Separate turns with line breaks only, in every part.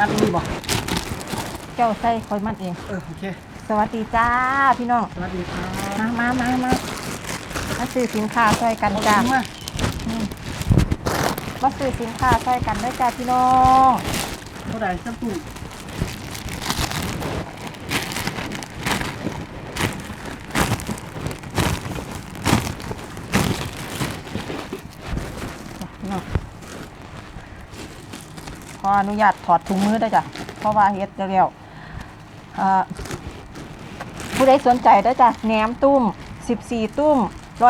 มัดนี่บอก
เจ้าใส่คอยมัดเอง
เออโอเค
สวัสดีจ้าพี่น้อง
สวัสดีครับ
มามามามามาซื้อสินค้าช่วยกัน
เอา
จ้า
ถุงมา
มาซื้อสินค้าช่วยกันด้วยจ้าพี่น้อง
เท่าไหร่สักตู้
พี่น้องข ออนุญาตถอดถุงมือได้จ้ะ เพราะว่าเฮ็ดเร็วๆผู้ใดสนใจเด้จ้ะแหนมตุ้ม 14 ตุ้ม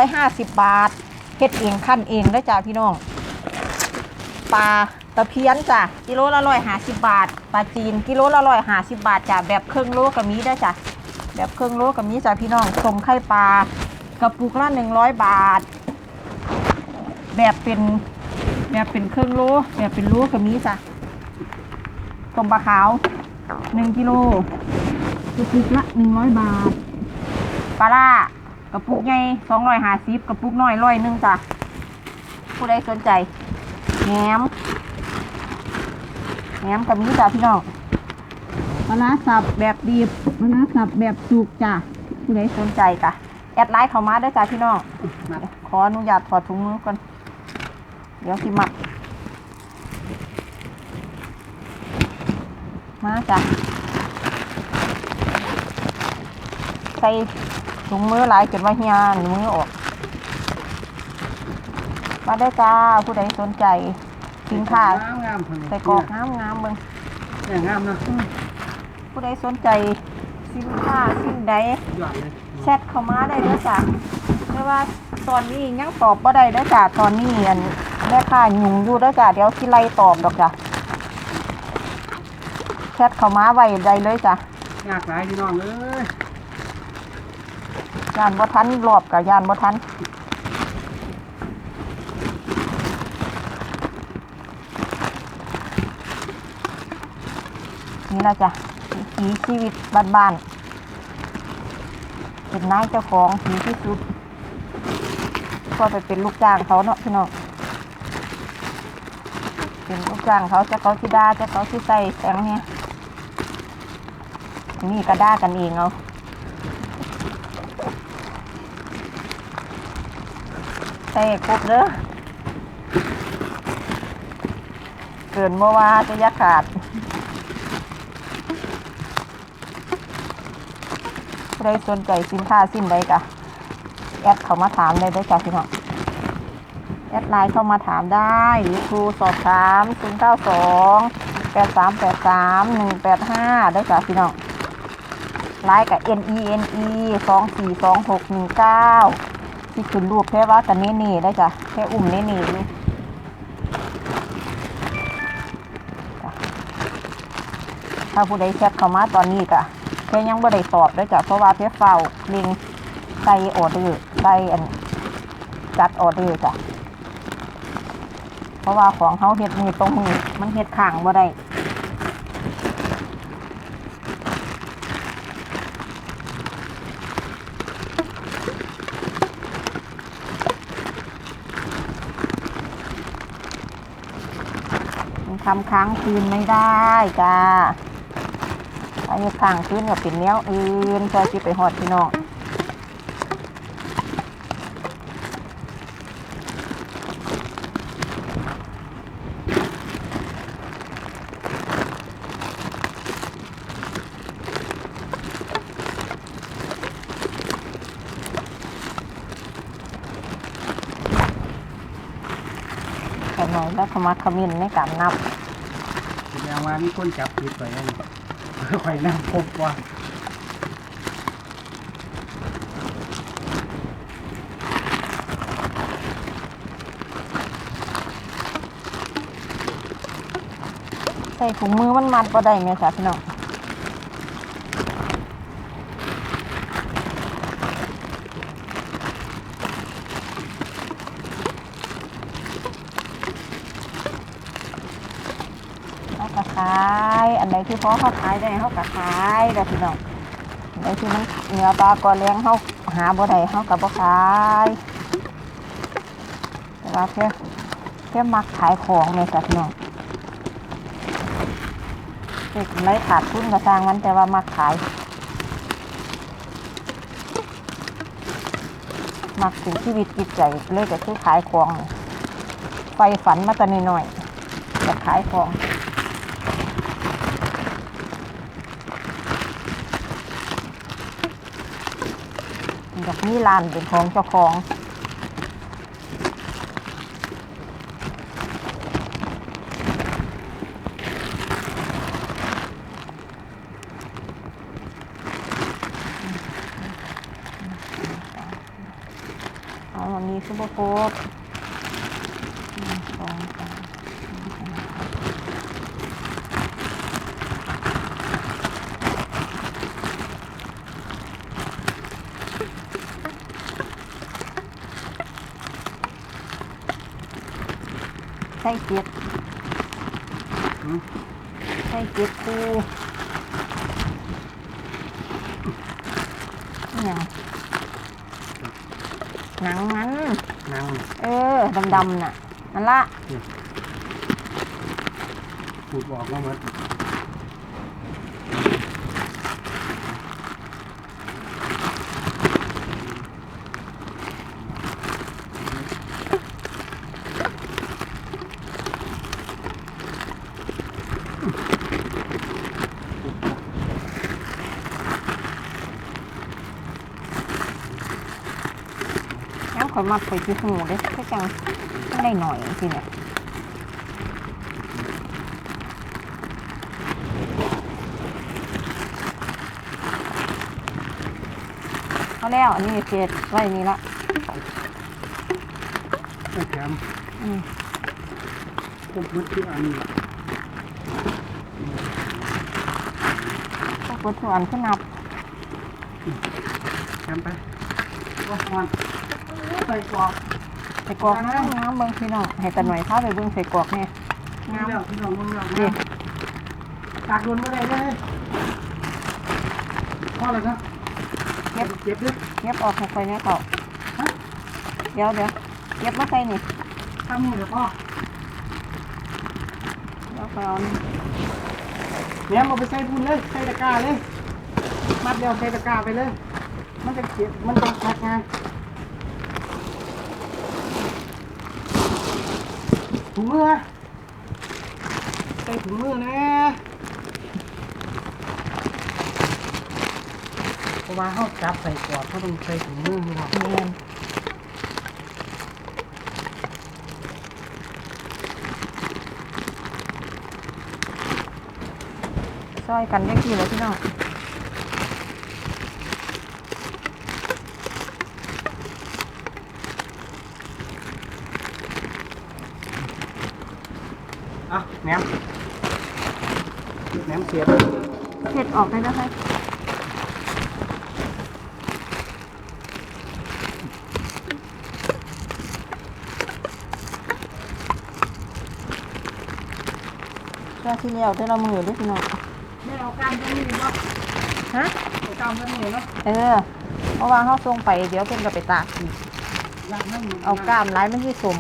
150 บาทเฮ็ดเองขั้นเองเด้จ้ะพี่น้องปลาตะเพียนจ้ะกิโลละร้อยห้าสิบบาทปลาจีนกิโลละร้อยห้าสิบบาทจ้ะแบบเครึ่องโลก็มีได้จ้ะแบบเครึ่องโลก็มีจ้ะพี่น้องสมไข่ปลากระปุกละหนึ่งร้อยบาท แบบเป็นแบบเป็นเครึ่องโลแบบเป็นโลก็มีจ้ะ สมปลาขาวหนึ่งกิโลกระปุกละหนึ่งร้อยบาท ปลาล่ากระปุกใหญ่สองร้อยห้าสิบกระปุกน้อยร้อยหนึ่งจ้ะผู้ใดสนใจแหนมแหนมกับนี้จ้ะพี่น้องปลาร้าสับแบบดิบปลาร้าสับแบบสุกจ้ะผู้ใดสนใจจ้ะแอดไลน์เข้ามาได้อจ้ะพี่น้อง
มัด
ขออนุญาตถอดถุงมือก่อนเดี๋ยวสิมัด มาจ้ะ ใส่ถุงมือหลายจนว่าเฮียหนูมือออก มาได้อจ้า ผู้ใดสนใจสินค้า
งามงามๆคนนี้
ใส่กรอกงามงามๆเบิ่ง
เนี่ยงามเนาะ
ผู้ใดสนใจสินค้าสิ่งใด
ยอดเลย
แชทเข้ามาได้เด้อจ้ะแต่ว่าตอนนี้ยังตอบบ่ได้เด้อจ้ะตอนนี้อันแม่ค้ายุ่งอยู่เด้อจ้ะเดี๋ยวสิไล่ตอบดอกจ้ะแชทเข้ามาไว้ได้เลยจ้ะ
ยากหลายพี่น้องเอ้ย
ยานบ่ทันรอบกับยานบ่ทันนี่ละจ้ะวิถีชีวิตบ้านๆเป็นนายเจ้าของดีที่สุดก็ไปเป็นลูกจ้างเขาเนาะพี่น้องเป็นลูกจ้างเขาจะเขาที่ด่าจะเขาที่ใส่แสงเนี่ย นี่ก็ด่ากันเองเอาใส่ครบเด้อเกินเมื่อวาจะยาขาดใครสนใจสินค้าสิ้นใดกะ แอดเขามาถามเลยได้จ้ะพี่น้องแอดไลน์เข้ามาถามได้หรือโทรสอบถาม 0 9 2 8 3 8 3 1 8 5 ได้จ้ะพี่น้อง ไลน์กับ N E N E 2 4 2 6 1 9ที่ขึ้นรูปแค่ว่ากันเน่เน่ได้จ้ะแค่อุ่มน่เน่นี่ถ้าผู้ใดแชทเข้ามาตอนนี้กะแค่ยังไม่ได้ตอบได้จ้ะเพราะว่าเพื่อเฝ้าลิงใส่ออเดอร์ใส่อันจัดออเดอร์จ้ะเพราะว่าของเขาเห็ดมือตรงมือมันเห็ดข่างบ่ได้ ทำค้างคืนไม่ได้จ้าถ้าเห็ดข่างคืนก็เป็นแนวอื่นจะจิไปหอดพี่น้องแต่หน่อยแล้วขมาขมิ้นในการนับ
งว่ามีคนจับผิดไปแล้วข่อยนั่งพบว่า
ใส่ถุงมือมันมัดบ่ได้ไหมจ๊ะพี่น้องเขาก็ขาย อันไหน ที่พอเขาขายได้เขาก็ขายเด้อพี่น้องไหนที่มันเหนือปลากอเลี้ยงเขาหาบ่ได้เขาก็บ่ขายแต่ว่าแค่แค่มักขายของเลยจ้ะพี่น้องเด็กไรขาดทุนก็สร้างมันแต่ว่ามาขายมักสู่ชีวิตจิตใจเลยก็คือขายของไฟฝันมาแต่น้อยจะขายของ ดอกมีร้านเป็นของเจ้าของเอาวันนี้ซุปเปอร์โค้ดหนึ่งสองสามสี่ห้าใส่เจ็ด
หืม
ใส่เจ็ดคูเนี่ยหนังมัน
นาง
เออ ดำๆน่ะ นั่นละ
ขูดบอกมาหมด
น้ำข่อยมัดไปที่หูเด้ก็จังไม่ได้หน่อยสิเนี่ยเอาแล้วอันนี้เศษไว้นี่ละ
ไม่แถม
อืม
พวกมุดที่อันนี้
พวกวัตถุอันขึ้นนับ
แถมไปว่ามันใส่กรอก
ใส่กรอกน้ำน้ำเบิ้งพี่น้องให้ตะหน่อยเข้าไปเบิ้งใส่กรอกเนี่ย
มึง
น้ำ
แล้วพี่น้องมึงแล้ว
นี่
ตากโดนไม่ได้เลยพ่ออะไรครับเจ็บเจ็บลึก
เย็บออกให้ค่อยเนี่ยเขา
ฮะ
เดี๋ยวเดี๋ยวเย็บมาใส่นี่
ทำนี่เดี๋ยวพ่อ
เดี๋ยวค่อยเอานี่
เนี่ยเอาไปใส่บุญเลย ใส่ตะกร้าเลย มัดเดียวใส่ตะกร้าไปเลย มันจะเก็บมันจะแพ็กงานถุงมือใส่ถุงมือนะเพราะว่าเขาจับใส่กรอบเขาต้องใส่ถุงมือให้เรา
เนียนซอยกันได้กี่เลยพี่น้อง
อะแหนมแหนมเสียบ
เผ็ดออกเลยนะคะก็ที่แล้วได้เรามือด้วยพี่น้อง
ไม่เอาการตรงนี้เนาะ
ฮะ
เอาการตรงนี้เนาะ
เออเพราะว่าเขาส่งไปเดี๋ยวเพิ่นก็ไปตากอีก
อยากนั่ง
เอากล้ามร้ายมันที่สม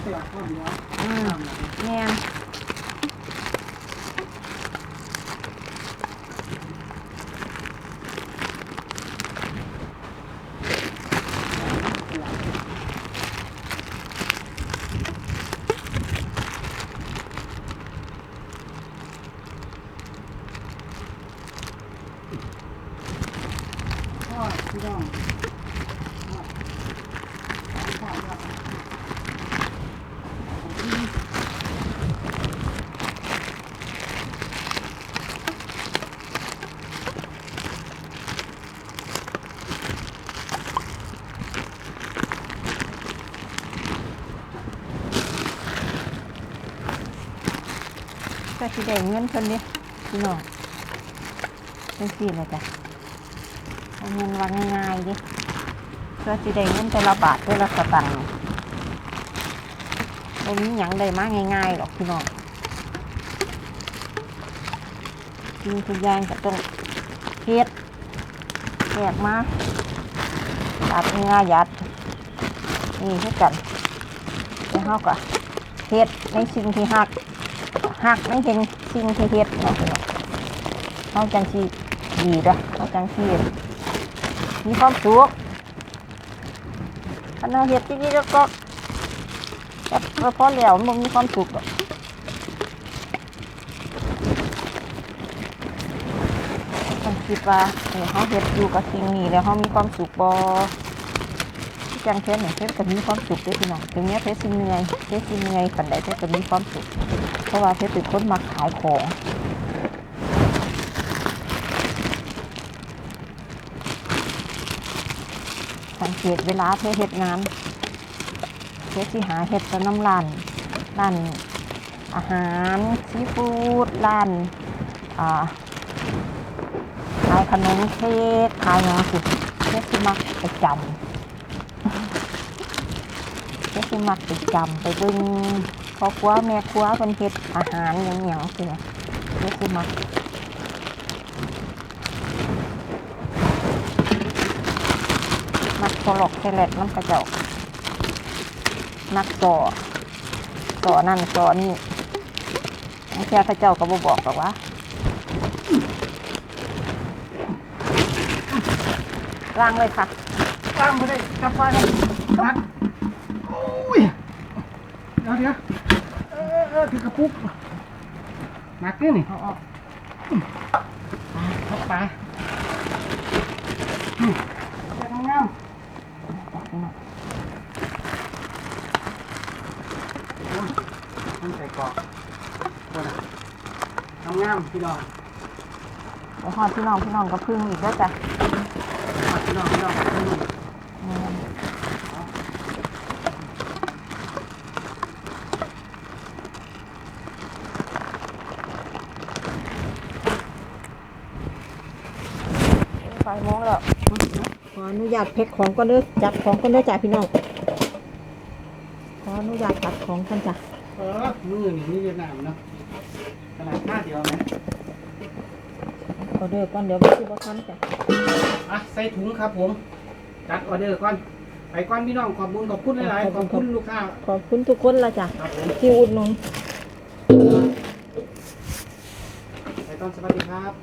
เสียบก็เดียว
อืมแม่น สิได้เงินเพิ่นนี่พี่น้องเป็นสี่เลยจ้ะเอาเงินวางง่ายๆดิเพื่อสิได้เงินแต่ละบาทแต่ละสตางค์บ่มีหยังได้มาง่ายๆหรอกพี่น้องกินทุกอย่างก็ต้องเฮ็ดแยกมาตัดง่ายยัดนี่คือกันแล้วเฮาก็เฮ็ดในสิ่งที่ฮัก ฮักในเห็นสิ่งที่เฮ็ดเนาะเฮาจังสิดีเด้อเฮาจังสิมีความสุขคันเฮาเฮ็ดจริงๆแล้วก็แบบพอแล้วมันมีความสุขต้องคิดว่าเออเฮาเฮ็ดอยู่กับสิ่งนี้แล้วเฮามีความสุขบ่ จังเพชรเนี่ยเพชรก็มีความสุขด้วยพี่น้องถึงแม้เพชรสิเหนื่อยเพชรสิเหนื่อยปันใดเพชรก็มีความสุข เพราะว่าเพชรเป็นคนมาขายของสังเกตเวลาเพชรเฮ็ดงานเพชรสิหาเฮ็ดกับน้ำร้านร้านอาหารซีฟู้ดร้านอ่าขายขนมเค้กขายหยังสิเพชรสิมักไปจำ ก็คือมักไปจำไปเบิ่งพ่อครัวแม่ครัวเพิ่นเฮ็ดอาหารหยังหยังสินะก็คือมักมักโซลอกเทเลตน้ำกระเจ้ามักสอสอนั่นสอนี่บางเทีพระเจ้าก็บ่บอกหรอกว่าล้างเลยค่ะ
ตามไปได้กลับไปเลยนัดโอ้ย เดี๋ยวเดี๋ยวเออเออถือกระปุกหนักนี่นี่
เอาออก
เข้าไปอืมไปทำงานมันใส่กรอกตัวน่ะทำงานพี่น้อง
เดี๋ยวหอดพี่น้องพี่น้องก็พึ่งอีกแล้วจ้ะ
พี่น้องพี่น้องอืม
อืมไฟโมงแล้ว ขออนุ ญาตเพ็กของก่อนเด้อจัดของก่อนเด้อจ้ะพี่น้องขออนุญาตจัดของกันจ้ะ
เออมือนี่มีเวียดนามเนาะขนาดค่าเดียวไหม
ออเดอร์ก่อนเดี๋ยวไม่ซื้อบ่ทันจ้ะ
อะใส่ถุงครับผม จัดออเดอร์ก่อนไปก่อนพี่น้องขอบคุณขอบคุณหลายๆขอบคุณลูกค้า
ขอบคุณทุกคนละจ้ะ
ครับผม
ที่อุดหนุน
ไปก่อนสวัสดีครับ